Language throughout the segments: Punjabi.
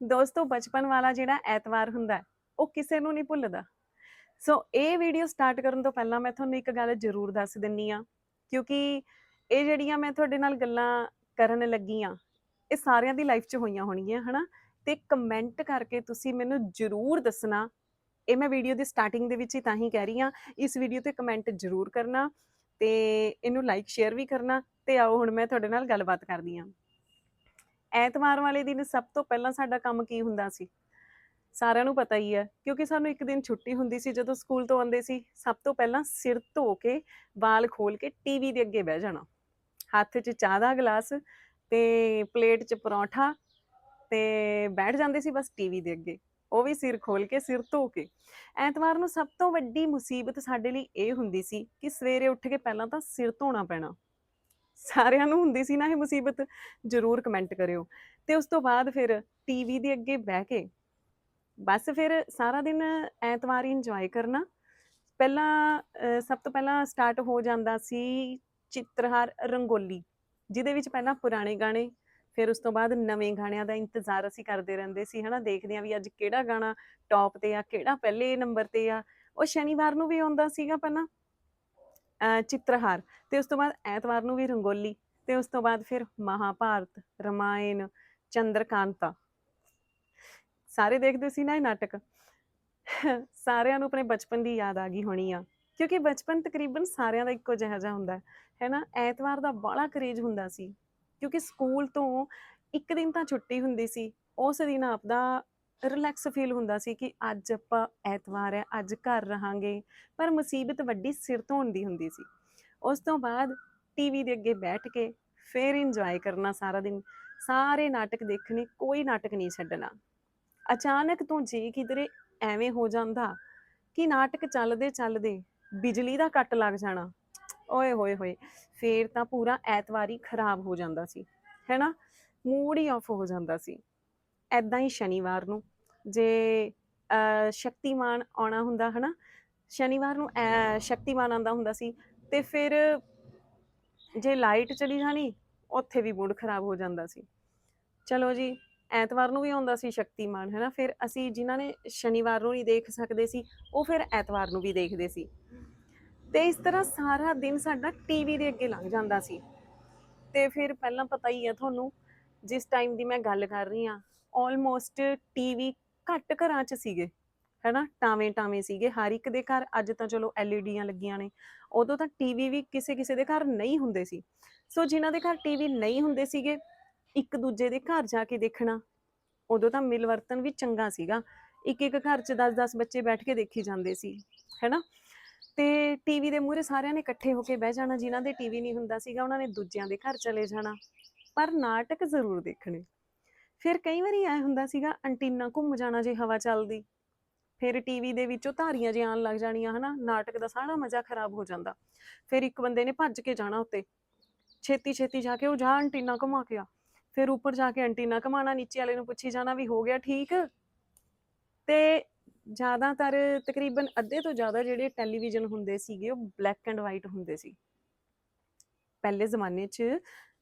ਦੋਸਤੋ, ਬਚਪਨ ਵਾਲਾ ਜਿਹੜਾ ਐਤਵਾਰ ਹੁੰਦਾ, ਉਹ ਕਿਸੇ ਨੂੰ ਨਹੀਂ ਭੁੱਲਦਾ। ਸੋ ਇਹ ਵੀਡੀਓ ਸਟਾਰਟ ਕਰਨ ਤੋਂ ਪਹਿਲਾਂ ਮੈਂ ਤੁਹਾਨੂੰ ਇੱਕ ਗੱਲ ਜ਼ਰੂਰ ਦੱਸ ਦਿੰਨੀ ਆ, ਕਿਉਂਕਿ ਇਹ ਜਿਹੜੀਆਂ ਮੈਂ ਤੁਹਾਡੇ ਨਾਲ ਗੱਲਾਂ ਕਰਨ ਲੱਗੀ ਆ, ਇਹ ਸਾਰਿਆਂ ਦੀ ਲਾਈਫ 'ਚ ਹੋਈਆਂ ਹੋਣਗੀਆਂ, ਹਨਾ? ਤੇ ਕਮੈਂਟ ਕਰਕੇ ਤੁਸੀਂ ਮੈਨੂੰ ਜ਼ਰੂਰ ਦੱਸਣਾ। ਇਹ ਮੈਂ ਵੀਡੀਓ ਦੀ ਸਟਾਰਟਿੰਗ ਦੇ ਵਿੱਚ ਹੀ ਤਾਂ ਹੀ ਕਹਿ ਰਹੀ ਆ, ਇਸ ਵੀਡੀਓ ਤੇ ਕਮੈਂਟ ਜ਼ਰੂਰ ਕਰਨਾ ਤੇ ਇਹਨੂੰ ਲਾਈਕ ਸ਼ੇਅਰ ਵੀ ਕਰਨਾ ਤੇ ਆਓ ਹੁਣ ਮੈਂ ਤੁਹਾਡੇ ਨਾਲ ਗੱਲਬਾਤ ਕਰਦੀ ਆ। ਐਤਵਾਰ ਵਾਲੇ ਦਿਨ ਸਭ ਤੋਂ ਪਹਿਲਾਂ ਸਾਡਾ ਕੰਮ ਕੀ ਹੁੰਦਾ ਸੀ? ਸਾਰਿਆਂ ਨੂੰ ਪਤਾ ਹੀ ਹੈ, ਕਿਉਂਕਿ ਸਾਨੂੰ ਇੱਕ ਦਿਨ ਛੁੱਟੀ ਹੁੰਦੀ ਸੀ ਜਦੋਂ ਸਕੂਲ ਤੋਂ ਆਉਂਦੇ ਸੀ, ਸਭ ਤੋਂ ਪਹਿਲਾਂ ਸਿਰ ਧੋ ਕੇ ਵਾਲ ਖੋਲ ਕੇ ਟੀਵੀ ਦੇ ਅੱਗੇ ਬਹਿ ਜਾਣਾ। ਹੱਥ 'ਚ ਚਾਹ ਦਾ ਗਲਾਸ ਤੇ ਪਲੇਟ 'ਚ ਪਰੌਂਠਾ ਤੇ ਬੈਠ ਜਾਂਦੇ ਸੀ ਬਸ ਟੀਵੀ ਦੇ ਅੱਗੇ। ਉਹ ਵੀ ਸਿਰ ਖੋਲ ਕੇ, ਸਿਰ ਧੋ ਕੇ। ਐਤਵਾਰ ਨੂੰ ਸਭ ਤੋਂ ਵੱਡੀ ਮੁਸੀਬਤ ਸਾਡੇ ਲਈ ਇਹ ਹੁੰਦੀ ਸੀ ਕਿ ਸਵੇਰੇ ਉੱਠ ਕੇ ਪਹਿਲਾਂ ਤਾਂ ਸਿਰ ਧੋਣਾ ਪੈਣਾ। ਸਾਰਿਆਂ ਨੂੰ ਹੁੰਦੀ ਸੀ ਨਾ ਇਹ ਮੁਸੀਬਤ, ਜਰੂਰ ਕਮੈਂਟ ਕਰਿਓ। ਤੇ ਉਸ ਤੋਂ ਬਾਅਦ ਫਿਰ ਟੀਵੀ ਦੇ ਅੱਗੇ ਬਹਿ ਕੇ ਬਸ ਫਿਰ ਸਾਰਾ ਦਿਨ ਐਤਵਾਰ ਹੀ ਇੰਜੋਏ ਕਰਨਾ। ਪਹਿਲਾਂ ਸਭ ਤੋਂ ਪਹਿਲਾਂ ਸਟਾਰਟ ਹੋ ਜਾਂਦਾ ਸੀ ਚਿੱਤਰਹਾਰ ਰੰਗੋਲੀ, ਜਿਹਦੇ ਵਿੱਚ ਪਹਿਲਾਂ ਪੁਰਾਣੇ ਗਾਣੇ, ਫਿਰ ਉਸ ਤੋਂ ਬਾਅਦ ਨਵੇਂ ਗਾਣਿਆਂ ਦਾ ਇੰਤਜ਼ਾਰ ਅਸੀਂ ਕਰਦੇ ਰਹਿੰਦੇ ਸੀ, ਹਨਾ, ਦੇਖਦੇ ਆ ਵੀ ਅੱਜ ਕਿਹੜਾ ਗਾਣਾ ਟੌਪ ਤੇ ਆ, ਕਿਹੜਾ ਪਹਿਲੇ ਨੰਬਰ ਤੇ ਆ। ਉਹ ਸ਼ਨੀਵਾਰ ਨੂੰ ਵੀ ਆਉਂਦਾ ਸੀਗਾ ਪਹਿਲਾਂ। ਚਿੱਤਰਹਾਰ, ਤੇ ਉਸ ਤੋਂ ਬਾਅਦ ਐਤਵਾਰ ਨੂੰ ਵੀ ਰੰਗੋਲੀ, ਤੇ ਉਸ ਤੋਂ ਬਾਅਦ ਫਿਰ ਮਹਾਭਾਰਤ, ਰਮਾਇਣ, ਚੰਦਰਕਾਂਤਾ। ਸਾਰੇ ਦੇਖਦੇ ਸੀ ਨਾ ਇਹ ਨਾਟਕ? ਸਾਰਿਆਂ ਨੂੰ ਆਪਣੇ ਬਚਪਨ ਦੀ ਯਾਦ ਆ ਗਈ ਹੋਣੀ ਆ, ਕਿਉਂਕਿ ਬਚਪਨ ਤਕਰੀਬਨ ਸਾਰਿਆਂ ਦਾ ਇੱਕੋ ਜਿਹਾ ਜਿਹਾ ਹੁੰਦਾ ਹੈ ਨਾ? ਐਤਵਾਰ ਦਾ ਬੜਾ ਕਰੇਜ ਹੁੰਦਾ ਸੀ, ਕਿਉਂਕਿ ਸਕੂਲ ਤੋਂ ਇੱਕ ਦਿਨ ਤਾਂ ਛੁੱਟੀ ਹੁੰਦੀ ਸੀ, ਉਸ ਦਿਨ ਆਪਦਾ ਰਿਲੈਕਸ ਫੀਲ ਹੁੰਦਾ ਸੀ ਕਿ ਅੱਜ ਆਪਾਂ ਐਤਵਾਰ ਹੈ, ਅੱਜ ਘਰ ਰਹਾਂਗੇ, ਪਰ ਮੁਸੀਬਤ ਵੱਡੀ ਸਿਰ ਧੋਣ ਦੀ ਹੁੰਦੀ ਸੀ। ਉਸ ਤੋਂ ਬਾਅਦ ਟੀਵੀ ਦੇ ਅੱਗੇ ਬੈਠ ਕੇ ਫੇਰ ਇੰਜੋਏ ਕਰਨਾ ਸਾਰਾ ਦਿਨ। ਸਾਰੇ ਨਾਟਕ ਦੇਖਣੇ, ਕੋਈ ਨਾਟਕ ਨਹੀਂ ਛੱਡਣਾ। ਅਚਾਨਕ ਤੋਂ ਜੇ ਕਿਧਰੇ ਐਵੇਂ ਹੋ ਜਾਂਦਾ ਕਿ ਨਾਟਕ ਚੱਲਦੇ ਚੱਲਦੇ ਬਿਜਲੀ ਦਾ ਕੱਟ ਲੱਗ ਜਾਣਾ। ਓਏ ਹੋਏ ਹੋਏ, ਫੇਰ ਤਾਂ ਪੂਰਾ ਐਤਵਾਰ ਹੀ ਖਰਾਬ ਹੋ ਜਾਂਦਾ ਸੀ ਹੈਨਾ ਮੂਡ ਹੀ ਆਫ ਹੋ ਜਾਂਦਾ ਸੀ। ਐਦਾਂ ਹੀ ਸ਼ਨੀਵਾਰ ਨੂੰ ਜੇ ਸ਼ਕਤੀਮਾਨ ਆਉਣਾ ਹੁੰਦਾ, ਹਨਾ? ਸ਼ਨੀਵਾਰ ਨੂੰ ਐ- ਸ਼ਕਤੀਮਾਨ ਆਉਂਦਾ ਹੁੰਦਾ ਸੀ। ਤੇ ਫਿਰ ਜੇ ਲਾਈਟ ਚਲੀ ਜਾਣੀ, ਉੱਥੇ ਵੀ ਮੂਡ ਖਰਾਬ ਹੋ ਜਾਂਦਾ ਸੀ। ਚਲੋ ਜੀ, ਐਤਵਾਰ ਨੂੰ ਵੀ ਆਉਂਦਾ ਸੀ ਸ਼ਕਤੀਮਾਨ ਹੈ ਨਾ ਫਿਰ ਅਸੀਂ ਜਿਨ੍ਹਾਂ ਨੇ ਸ਼ਨੀਵਾਰ ਨੂੰ ਨਹੀਂ ਦੇਖ ਸਕਦੇ ਸੀ, ਉਹ ਫਿਰ ਐਤਵਾਰ ਨੂੰ ਵੀ ਦੇਖਦੇ ਸੀ। ਤੇ ਇਸ ਤਰ੍ਹਾਂ ਸਾਰਾ ਦਿਨ ਸਾਡਾ ਟੀਵੀ ਦੇ ਅੱਗੇ ਲੰਘ ਜਾਂਦਾ ਸੀ। ਤੇ ਫਿਰ ਪਹਿਲਾਂ ਪਤਾ ਹੀ ਹੈ ਤੁਹਾਨੂੰ, ਜਿਸ ਟਾਈਮ ਦੀ ਮੈਂ ਗੱਲ ਕਰ ਰਹੀ ਹਾਂ ਆਲਮੋਸਟ ਟੀਵੀ ਘੱਟ ਘਰਾਂ 'ਚ ਸੀਗੇ, ਹੈਨਾ? ਟਾਵੇਂ ਟਾਵੇਂ ਸੀਗੇ, ਹਰ ਇੱਕ ਦੇ ਘਰ ਅੱਜ ਤਾਂ ਚਲੋ ਐਲਈਡੀਆਂ ਲੱਗੀਆਂ ਨੇ, ਉਦੋਂ ਤਾਂ ਟੀਵੀ ਵੀ ਕਿਸੇ ਕਿਸੇ ਦੇ ਘਰ ਨਹੀਂ ਹੁੰਦੇ ਸੀ। ਸੋ ਜਿਨ੍ਹਾਂ ਦੇ ਘਰ ਟੀਵੀ ਨਹੀਂ ਹੁੰਦੇ ਸੀਗੇ, ਇੱਕ ਦੂਜੇ ਦੇ ਘਰ ਜਾ ਕੇ ਦੇਖਣਾ, ਉਦੋਂ ਤਾਂ ਮਿਲਵਰਤਨ ਵੀ ਚੰਗਾ ਸੀਗਾ। ਇੱਕ ਇੱਕ ਘਰ 'ਚ 10-10 ਬੱਚੇ ਬੈਠ ਕੇ ਦੇਖੀ ਜਾਂਦੇ ਸੀ, ਹੈਨਾ? ਤੇ ਟੀਵੀ ਦੇ ਮੂਹਰੇ ਸਾਰਿਆਂ ਨੇ ਇਕੱਠੇ ਹੋ ਕੇ ਬਹਿ ਜਾਣਾ, ਜਿਨ੍ਹਾਂ ਦੇ ਟੀਵੀ ਨਹੀਂ ਹੁੰਦਾ ਸੀਗਾ ਉਹਨਾਂ ਨੇ ਦੂਜਿਆਂ ਦੇ ਘਰ ਚਲੇ ਜਾਣਾ। ਪਰ ਨਾਟਕ ਜ਼ਰੂਰ ਦੇਖਣੇ। ਫਿਰ ਕਈ ਵਾਰੀ ਐ ਹੁੰਦਾ ਸੀਗਾ ਅੰਟੀਨਾ ਘੁੰਮ ਜਾਣਾ ਜੇ ਹਵਾ ਚੱਲਦੀ। ਫਿਰ ਟੀਵੀ ਦੇ ਵਿੱਚੋਂ ਧਾਰੀਆਂ ਜਿਹੀਆਂ ਆਉਣ ਲੱਗ ਜਾਣੀਆਂ, ਹਨਾ, ਨਾਟਕ ਦਾ ਸਾਰਾ ਮਜ਼ਾ ਖਰਾਬ ਹੋ ਜਾਂਦਾ। ਫਿਰ ਇੱਕ ਬੰਦੇ ਨੇ ਭੱਜ ਕੇ ਜਾਣਾ ਉੱਤੇ। ਛੇਤੀ ਛੇਤੀ ਜਾ ਕੇ ਉਹ ਜਾ ਅੰਟੀਨਾ ਘੁਮਾ ਕੇ ਆ। ਫਿਰ ਉੱਪਰ ਜਾ ਕੇ ਐਂਟੀਨਾ ਘਮਾਣਾ ਨੀਚੇ ਵਾਲੇ ਨੂੰ ਪੁੱਛੀ ਜਾਣਾ ਵੀ ਹੋ ਗਿਆ ਠੀਕ? ਤੇ ਜ਼ਿਆਦਾਤਰ ਤਕਰੀਬਨ ਅੱਧੇ ਤੋਂ ਜ਼ਿਆਦਾ ਜਿਹੜੇ ਟੈਲੀਵਿਜ਼ਨ ਹੁੰਦੇ ਸੀਗੇ, ਉਹ ਬਲੈਕ ਐਂਡ ਵਾਈਟ ਹੁੰਦੇ ਸੀ। ਪਹਿਲੇ ਜ਼ਮਾਨੇ 'ਚ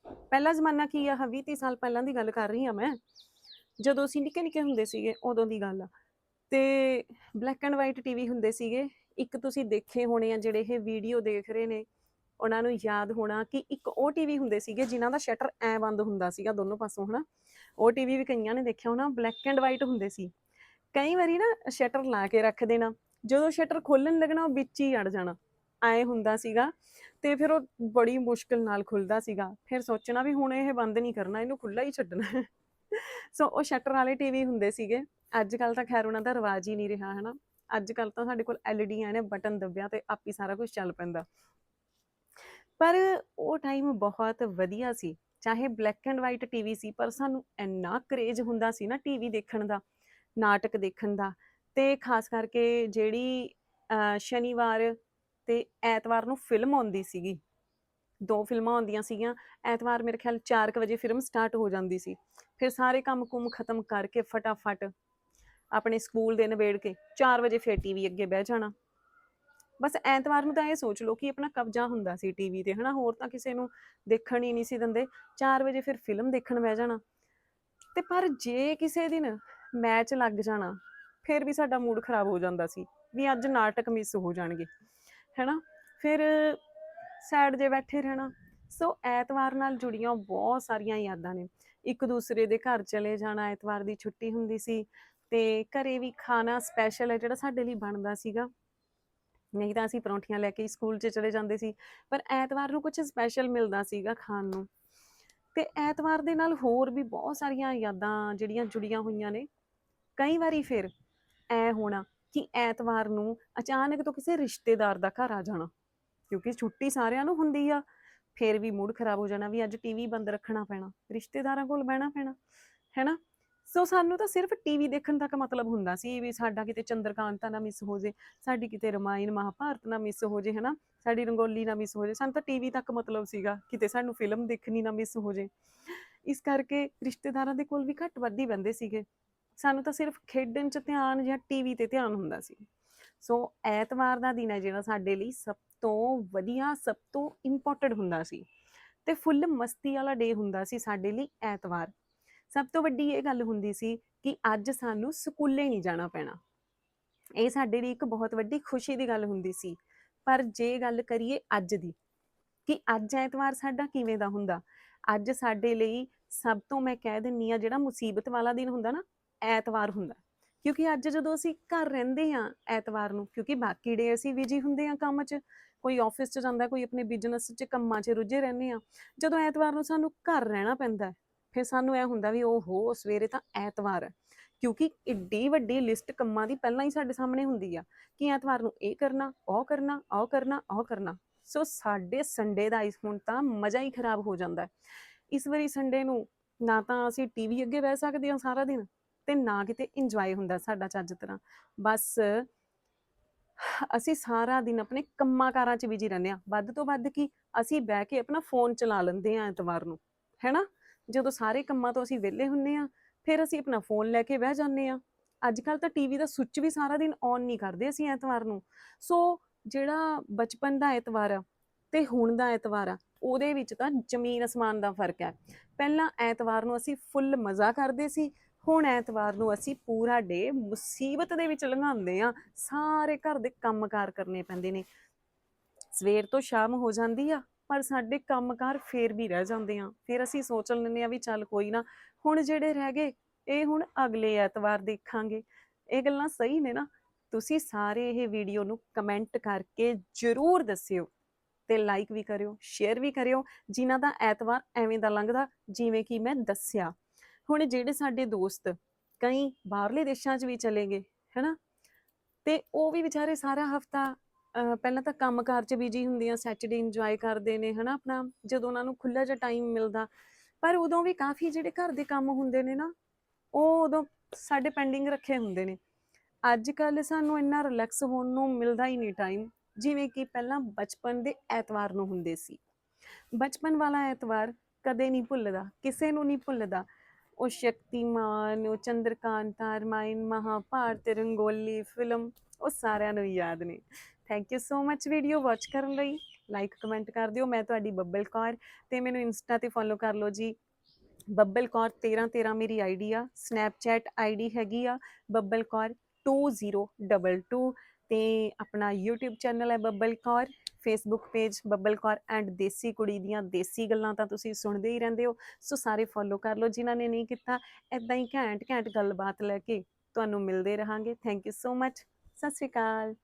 ਪਹਿਲਾ ਜ਼ਮਾਨਾ ਕੀ ਆ? 20 30 ਸਾਲ ਪਹਿਲਾਂ ਦੀ ਗੱਲ ਕਰ ਰਹੀ ਹਾਂ ਮੈਂ। ਜਦੋਂ ਅਸੀਂ ਨਿੱਕੇ ਨਿੱਕੇ ਹੁੰਦੇ ਸੀਗੇ, ਉਦੋਂ ਦੀ ਗੱਲ ਆ। ਤੇ ਬਲੈਕ ਐਂਡ ਵਾਈਟ ਟੀਵੀ ਹੁੰਦੇ ਸੀਗੇ। ਇੱਕ ਤੁਸੀਂ ਦੇਖੇ ਹੋਣੇ ਆ ਜਿਹੜੇ ਇਹ ਵੀਡੀਓ ਦੇਖ ਰਹੇ ਨੇ, ਉਹਨਾਂ ਨੂੰ ਯਾਦ ਹੋਣਾ ਕਿ ਇੱਕ ਉਹ ਟੀਵੀ ਹੁੰਦੇ ਸੀਗੇ ਜਿਨ੍ਹਾਂ ਦਾ ਸ਼ਟਰ ਐ ਬੰਦ ਹੁੰਦਾ ਸੀਗਾ ਦੋਨੋਂ ਪਾਸੋਂ, ਹਨਾ? ਉਹ ਟੀਵੀ ਵੀ ਕਈਆਂ ਨੇ ਦੇਖਿਆ ਹੋਣਾ ਬਲੈਕ ਐਂਡ ਵਾਈਟ ਹੁੰਦੇ ਸੀ। ਕਈ ਵਾਰੀ ਨਾ ਸ਼ਟਰ ਲਾ ਕੇ ਰੱਖ ਦੇਣਾ। ਜਦੋਂ ਸ਼ਟਰ ਖੋਲਣ ਲੱਗਣਾ, ਉਹ ਵਿੱਚ ਹੀ ਅੜ ਜਾਣਾ। ਐ ਹੁੰਦਾ ਸੀਗਾ ਤੇ ਫਿਰ ਉਹ ਬੜੀ ਮੁਸ਼ਕਲ ਨਾਲ ਖੁੱਲਦਾ ਸੀਗਾ। ਫਿਰ ਸੋਚਣਾ ਵੀ ਹੁਣ ਇਹ ਬੰਦ ਨਹੀਂ ਕਰਨਾ ਇਹਨੂੰ ਖੁੱਲਾ ਹੀ ਛੱਡਣਾ। ਸੋ ਉਹ ਸ਼ਟਰ ਵਾਲੇ ਟੀਵੀ ਹੁੰਦੇ ਸੀਗੇ। ਅੱਜ ਕੱਲ ਤਾਂ ਖੈਰ ਉਹਨਾਂ ਦਾ ਰਿਵਾਜ ਹੀ ਨਹੀਂ ਰਿਹਾ ਹਨਾ। ਅੱਜ ਕੱਲ ਤਾਂ ਸਾਡੇ ਕੋਲ ਐਲਈਡੀ ਆਏ ਨੇ ਬਟਨ ਦੱਬਿਆ ਤੇ ਹੀ ਸਾਰਾ ਕੁਝ ਚੱਲ ਪੈਂਦਾ। ਪਰ ਉਹ ਟਾਈਮ ਬਹੁਤ ਵਧੀਆ ਸੀ। ਚਾਹੇ ਬਲੈਕ ਐਂਡ ਵਾਈਟ ਟੀਵੀ ਸੀ ਪਰ ਸਾਨੂੰ ਇੰਨਾ ਕਰੇਜ ਹੁੰਦਾ ਸੀ ਨਾ ਟੀਵੀ ਦੇਖਣ ਦਾ ਨਾਟਕ ਦੇਖਣ ਦਾ। ਤੇ ਖਾਸ ਕਰਕੇ ਜਿਹੜੀ ਅਹ, ਸ਼ਨੀਵਾਰ ਤੇ ਐਤਵਾਰ ਨੂੰ ਫਿਲਮ ਆਉਂਦੀ ਸੀਗੀ। ਦੋ ਫਿਲਮਾਂ ਆਉਂਦੀਆਂ ਸੀਗੀਆਂ। ਐਤਵਾਰ ਮੇਰੇ ਖਿਆਲ 4 ਵਜੇ ਫਿਲਮ ਸਟਾਰਟ ਹੋ ਜਾਂਦੀ ਸੀ। ਫਿਰ ਸਾਰੇ ਕੰਮ ਕੁਮ ਖਤਮ ਕਰਕੇ ਫਟਾਫਟ ਆਪਣੇ ਸਕੂਲ ਦੇ ਨਿਬੇੜ ਕੇ 4 ਵਜੇ ਫਿਰ ਟੀਵੀ ਅੱਗੇ ਬਹਿ ਜਾਣਾ। ਬਸ ਐਤਵਾਰ ਨੂੰ ਤਾਂ ਇਹ ਸੋਚ ਲਓ ਕਿ ਆਪਣਾ ਕਬਜ਼ਾ ਹੁੰਦਾ ਸੀ ਟੀਵੀ ਤੇ, ਹਨਾ? ਹੋਰ ਤਾਂ ਕਿਸੇ ਨੂੰ ਦੇਖਣ ਹੀ ਨਹੀਂ ਸੀ ਦਿੰਦੇ। 4 ਵਜੇ ਫਿਰ ਫਿਲਮ ਦੇਖਣ ਬਹਿ ਜਾਣਾ। ਤੇ ਪਰ ਜੇ ਕਿਸੇ ਦਿਨ ਮੈਚ ਲੱਗ ਜਾਣਾ, ਫਿਰ ਵੀ ਸਾਡਾ ਮੂਡ ਖਰਾਬ ਹੋ ਜਾਂਦਾ ਸੀ ਵੀ ਅੱਜ ਨਾਟਕ ਮਿਸ ਹੋ ਜਾਣਗੇ। ਹੈਨਾ? ਫਿਰ ਸਾਈਡ ਜੇ ਬੈਠੇ ਰਹਿਣਾ। ਸੋ ਐਤਵਾਰ ਨਾਲ ਜੁੜੀਆਂ ਬਹੁਤ ਸਾਰੀਆਂ ਯਾਦਾਂ ਨੇ। ਇੱਕ ਦੂਸਰੇ ਦੇ ਘਰ ਚਲੇ ਜਾਣਾ, ਐਤਵਾਰ ਦੀ ਛੁੱਟੀ ਹੁੰਦੀ ਸੀ ਤੇ ਘਰੇ ਵੀ ਖਾਣਾ ਸਪੈਸ਼ਲ ਹੈ ਜਿਹੜਾ ਸਾਡੇ ਲਈ ਬਣਦਾ ਸੀਗਾ। ਨਹੀਂ ਤਾਂ ਅਸੀਂ ਪਰੌਂਠੀਆਂ ਲੈ ਕੇ ਹੀ ਸਕੂਲ 'ਚ ਚਲੇ ਜਾਂਦੇ ਸੀ, ਪਰ ਐਤਵਾਰ ਨੂੰ ਕੁਝ ਸਪੈਸ਼ਲ ਮਿਲਦਾ ਸੀਗਾ ਖਾਣ ਨੂੰ। ਤੇ ਐਤਵਾਰ ਦੇ ਨਾਲ ਹੋਰ ਵੀ ਬਹੁਤ ਸਾਰੀਆਂ ਯਾਦਾਂ ਜਿਹੜੀਆਂ ਜੁੜੀਆਂ ਹੋਈਆਂ ਨੇ। ਕਈ ਵਾਰੀ ਫਿਰ ਐ ਹੋਣਾ ਕਿ ਐਤਵਾਰ ਨੂੰ ਅਚਾਨਕ ਤੋਂ ਕਿਸੇ ਰਿਸ਼ਤੇਦਾਰ ਦਾ ਘਰ ਆ ਜਾਣਾ, ਕਿਉਂਕਿ ਛੁੱਟੀ ਸਾਰਿਆਂ ਨੂੰ ਹੁੰਦੀ ਆ, ਫਿਰ ਵੀ ਮੂਡ ਖਰਾਬ ਹੋ ਜਾਣਾ ਵੀ ਅੱਜ ਟੀਵੀ ਬੰਦ ਰੱਖਣਾ ਪੈਣਾ, ਰਿਸ਼ਤੇਦਾਰਾਂ ਕੋਲ ਬਹਿਣਾ ਪੈਣਾ, ਹੈਨਾ? ਸੋ ਸਾਨੂੰ ਤਾਂ ਸਿਰਫ ਟੀਵੀ ਦੇਖਣ ਤੱਕ ਮਤਲਬ ਹੁੰਦਾ ਸੀ ਵੀ ਸਾਡਾ ਕਿਤੇ ਚੰਦਰਕਾਂਤਾ ਨਾ ਮਿਸ ਹੋ ਜੇ, ਸਾਡੀ ਕਿਤੇ ਰਮਾਇਣ ਮਹਾਭਾਰਤ ਨਾ ਮਿਸ ਹੋ ਜੇ, ਹੈਨਾ? ਸਾਡੀ ਰੰਗੋਲੀ ਨਾ ਮਿਸ ਹੋ ਜੇ, ਸਾਨੂੰ ਤਾਂ ਟੀਵੀ ਤੱਕ ਮਤਲਬ ਸੀਗਾ, ਕਿਤੇ ਸਾਨੂੰ ਫਿਲਮ ਦੇਖਣੀ ਨਾ ਮਿਸ ਹੋ ਜੇ। ਇਸ ਕਰਕੇ ਰਿਸ਼ਤੇਦਾਰਾਂ ਦੇ ਕੋਲ ਵੀ ਘੱਟ ਵੱਧ ਹੀ ਬੰਦੇ ਸੀਗੇ। ਸਾਨੂੰ ਤਾਂ ਸਿਰਫ ਖੇਡਣ 'ਚ ਧਿਆਨ ਜਾਂ ਟੀਵੀ ਤੇ ਧਿਆਨ ਹੁੰਦਾ ਸੀ। ਸੋ ਐਤਵਾਰ ਦਾ ਦਿਨ ਹੈ ਜਿਹੜਾ ਸਾਡੇ ਲਈ ਸਭ ਤੋਂ ਵਧੀਆ, ਸਭ ਤੋਂ ਇੰਪੋਰਟੈਂਟ ਹੁੰਦਾ ਸੀ। ਤੇ ਫੁੱਲ ਮਸਤੀ ਵਾਲਾ ਡੇ ਹੁੰਦਾ ਸੀ ਸਾਡੇ ਲਈ ਐਤਵਾਰ। ਸਭ ਤੋਂ ਵੱਡੀ ਇਹ ਗੱਲ ਹੁੰਦੀ ਸੀ ਕਿ ਅੱਜ ਸਾਨੂੰ ਸਕੂਲੇ ਨਹੀਂ ਜਾਣਾ ਪੈਣਾ। ਇਹ ਸਾਡੇ ਲਈ ਇੱਕ ਬਹੁਤ ਵੱਡੀ ਖੁਸ਼ੀ ਦੀ ਗੱਲ ਹੁੰਦੀ ਸੀ। ਪਰ ਜੇ ਗੱਲ ਕਰੀਏ ਅੱਜ ਦੀ, ਕਿ ਅੱਜ ਐਤਵਾਰ ਸਾਡਾ ਕਿਵੇਂ ਦਾ ਹੁੰਦਾ? ਅੱਜ ਸਾਡੇ ਲਈ ਸਭ ਤੋਂ ਮੈਂ ਕਹਿ ਦਿੰਨੀ ਆ ਜਿਹੜਾ ਮੁਸੀਬਤ ਵਾਲਾ ਦਿਨ ਹੁੰਦਾ ਨਾ ਐਤਵਾਰ ਹੁੰਦਾ। ਕਿਉਂਕਿ ਅੱਜ ਜਦੋਂ ਅਸੀਂ ਘਰ ਰਹਿੰਦੇ ਆ ਐਤਵਾਰ ਨੂੰ, ਕਿਉਂਕਿ ਬਾਕੀ ਡੇ ਅਸੀਂ ਬਿਜ਼ੀ ਹੁੰਦੇ ਆ ਕੰਮ 'ਚ, ਕੋਈ ਆਫਿਸ 'ਚ ਜਾਂਦਾ, ਕੋਈ ਆਪਣੇ ਬਿਜ਼ਨਸ 'ਚ ਕੰਮਾਂ 'ਚ ਰੁੱਝੇ ਰਹਿੰਦੇ ਆ ਜਦੋਂ ਐਤਵਾਰ ਨੂੰ ਸਾਨੂੰ ਘਰ ਰਹਿਣਾ ਪੈਂਦਾ ਫਿਰ ਸਾਨੂੰ ਇਹ ਹੁੰਦਾ ਵੀ ਓਹੋ, ਸਵੇਰੇ ਤਾਂ ਐਤਵਾਰ ਹੈ। ਕਿਉਂਕਿ ਏਡੀ ਵੱਡੀ ਲਿਸਟ ਕੰਮਾਂ ਦੀ ਪਹਿਲਾਂ ਹੀ ਸਾਡੇ ਸਾਹਮਣੇ ਹੁੰਦੀ ਆ ਕਿ ਐਤਵਾਰ ਨੂੰ ਇਹ ਕਰਨਾ, ਉਹ ਕਰਨਾ ਉਹ ਕਰਨਾ ਉਹ ਕਰਨਾ। ਸੋ ਸਾਡੇ ਸੰਡੇ ਦਾ ਇਸ ਹੁਣ ਤਾਂ ਮਜ਼ਾ ਹੀ ਖਰਾਬ ਹੋ ਜਾਂਦਾ ਇਸ ਵਾਰੀ ਸੰਡੇ ਨੂੰ ਨਾ ਤਾਂ ਅਸੀਂ ਟੀਵੀ ਅੱਗੇ ਬਹਿ ਸਕਦੇ ਹਾਂ ਸਾਰਾ ਦਿਨ ਤੇ ਨਾ ਕਿਤੇ ਇੰਜੋਏ ਹੁੰਦਾ ਸਾਡਾ ਚੱਜ ਤਰ੍ਹਾਂ। ਬਸ ਅਸੀਂ ਸਾਰਾ ਦਿਨ ਆਪਣੇ ਕੰਮਾਂ ਕਾਰਾਂ 'ਚ ਬਿਜ਼ੀ ਰਹਿੰਦੇ ਆ ਵੱਧ ਤੋਂ ਵੱਧ ਕੀ ਅਸੀਂ ਬਹਿ ਕੇ ਆਪਣਾ ਫੋਨ ਚਲਾ ਲੈਂਦੇ ਆ ਐਤਵਾਰ ਨੂੰ, ਹੈਨਾ? ਜਦੋਂ ਸਾਰੇ ਕੰਮਾਂ ਤੋਂ ਅਸੀਂ ਵਿਹਲੇ ਹੁੰਨੇ ਆ ਫਿਰ ਅਸੀਂ ਆਪਣਾ ਫੋਨ ਲੈ ਕੇ ਬਹਿ ਜਾਂਦੇ ਆ ਅੱਜ ਕੱਲ ਤਾਂ ਟੀਵੀ ਦਾ ਸੁੱਚ ਵੀ ਸਾਰਾ ਦਿਨ ਔਨ ਨਹੀਂ ਕਰਦੇ ਅਸੀਂ ਐਤਵਾਰ ਨੂੰ। ਸੋ ਜਿਹੜਾ ਬਚਪਨ ਦਾ ਐਤਵਾਰ ਆ ਤੇ ਹੁਣ ਦਾ ਐਤਵਾਰ ਆ, ਉਹਦੇ ਵਿੱਚ ਤਾਂ ਜ਼ਮੀਨ ਅਸਮਾਨ ਦਾ ਫ਼ਰਕ ਹੈ। ਪਹਿਲਾਂ ਐਤਵਾਰ ਨੂੰ ਅਸੀਂ ਫੁੱਲ ਮਜ਼ਾ ਕਰਦੇ ਸੀ ਹੁਣ ਐਤਵਾਰ ਨੂੰ ਅਸੀਂ ਪੂਰਾ ਡੇ ਮੁਸੀਬਤ ਦੇ ਵਿੱਚ ਲੰਘਾਉਂਦੇ ਆ ਸਾਰੇ ਘਰ ਦੇ ਕੰਮਕਾਰ ਕਰਨੇ ਪੈਂਦੇ ਨੇ। ਸਵੇਰ ਤੋਂ ਸ਼ਾਮ ਹੋ ਜਾਂਦੀ ਆ, ਪਰ ਸਾਡੇ ਕੰਮਕਾਰ ਫੇਰ ਵੀ ਰਹਿ ਜਾਂਦੇ ਆ। ਫਿਰ ਅਸੀਂ ਸੋਚ ਲੈਂਦੇ ਆ ਵੀ ਚੱਲ ਕੋਈ ਨਾ, ਹੁਣ ਜਿਹੜੇ ਰਹਿ ਗਏ, ਇਹ ਹੁਣ ਅਗਲੇ ਐਤਵਾਰ ਦੇਖਾਂਗੇ। ਇਹ ਗੱਲਾਂ ਸਹੀ ਨੇ ਨਾ? ਤੁਸੀਂ ਸਾਰੇ ਇਹ ਵੀਡੀਓ ਨੂੰ ਕਮੈਂਟ ਕਰਕੇ ਜਰੂਰ ਦੱਸਿਓ ਤੇ ਲਾਈਕ ਵੀ ਕਰਿਓ, ਸ਼ੇਅਰ ਵੀ ਕਰਿਓ, ਜਿਨ੍ਹਾਂ ਦਾ ਐਤਵਾਰ ਐਵੇਂ ਦਾ ਲੰਘਦਾ, ਜਿਵੇਂ ਕਿ ਮੈਂ ਦੱਸਿਆ। ਹੁਣ ਜਿਹੜੇ ਸਾਡੇ ਦੋਸਤ ਕਈ ਬਾਹਰਲੇ ਦੇਸ਼ਾਂ 'ਚ ਵੀ ਚਲੇ ਗਏ, ਹੈਨਾ? ਤੇ ਉਹ ਵੀ ਵਿਚਾਰੇ ਸਾਰਾ ਹਫਤਾ ਪਹਿਲਾਂ ਤਾਂ ਕੰਮਕਾਰ 'ਚ ਬਿਜ਼ੀ ਹੁੰਦੇ ਆ ਸੈਟਰਡੇ ਇੰਜੋਏ ਕਰਦੇ ਨੇ, ਹਨਾ ਆਪਣਾ? ਜਦੋਂ ਉਹਨਾਂ ਨੂੰ ਖੁੱਲਾ ਜਿਹਾ ਟਾਈਮ ਮਿਲਦਾ। ਪਰ ਉਦੋਂ ਵੀ ਕਾਫੀ ਜਿਹੜੇ ਘਰ ਦੇ ਕੰਮ ਹੁੰਦੇ ਨੇ ਨਾ, ਉਹ ਉਦੋਂ ਸਾਡੇ ਪੈਂਡਿੰਗ ਰੱਖੇ ਹੁੰਦੇ ਨੇ। ਅੱਜ ਕੱਲ ਸਾਨੂੰ ਇੰਨਾ ਰਿਲੈਕਸ ਹੋਣ ਨੂੰ ਮਿਲਦਾ ਹੀ ਨਹੀਂ ਟਾਈਮ ਜਿਵੇਂ ਕਿ ਪਹਿਲਾਂ ਬਚਪਨ ਦੇ ਐਤਵਾਰ ਨੂੰ ਹੁੰਦੇ ਸੀ। ਬਚਪਨ ਵਾਲਾ ਐਤਵਾਰ ਕਦੇ ਨਹੀਂ ਭੁੱਲਦਾ, ਕਿਸੇ ਨੂੰ ਨਹੀਂ ਭੁੱਲਦਾ। ਉਹ ਸ਼ਕਤੀਮਾਨ, ਉਹ ਚੰਦਰਕਾਂਤਾ, ਰਮਾਇਣ, ਮਹਾਭਾਰਤ, ਰੰਗੋਲੀ, ਫਿਲਮ, ਉਹ ਸਾਰਿਆਂ ਨੂੰ ਯਾਦ ਨੇ। Thank you so much video watch ਕਰਨ ਲਈ। ਲਾਈਕ ਕਮੈਂਟ ਕਰ ਦਿਓ। ਮੈਂ ਤੁਹਾਡੀ ਬੱਬਲ ਕੌਰ ਤੇ ਮੈਨੂੰ ਇੰਸਟਾ ਤੇ ਫੋਲੋ ਕਰ ਲਓ ਜੀ। ਬੱਬਲ ਕੌਰ 1313 ਮੇਰੀ ਆਈਡੀ ਆ। ਸਨੈਪਚੈਟ ਆਈਡੀ ਹੈਗੀ ਆ। ਬੱਬਲ ਕੌਰ 2022 ਤੇ ਆਪਣਾ YouTube ਚੈਨਲ ਹੈ Babbal Kaur. Facebook page Babbal Kaur and ਦੇਸੀ ਕੁੜੀ ਦੀਆਂ ਦੇਸੀ ਗੱਲਾਂ ਤਾਂ ਤੁਸੀਂ ਸੁਣਦੇ ਹੀ ਰਹਿੰਦੇ ਹੋ। ਸੋ ਸਾਰੇ ਫੋਲੋ ਕਰ ਲਓ ਜਿਨ੍ਹਾਂ ਨੇ ਨਹੀਂ ਕੀਤਾ। ਐਦਾਂ ਹੀ ਘੈਂਟ ਘੈਂਟ ਗੱਲਬਾਤ ਲੈ ਕੇ ਤੁਹਾਨੂੰ ਮਿਲਦੇ ਰਹਾਂਗੇ। ਥੈਂਕ ਯੂ ਸੋ ਮੱਚ ਸਤਿ ਸ਼੍ਰੀ ਅਕਾਲ।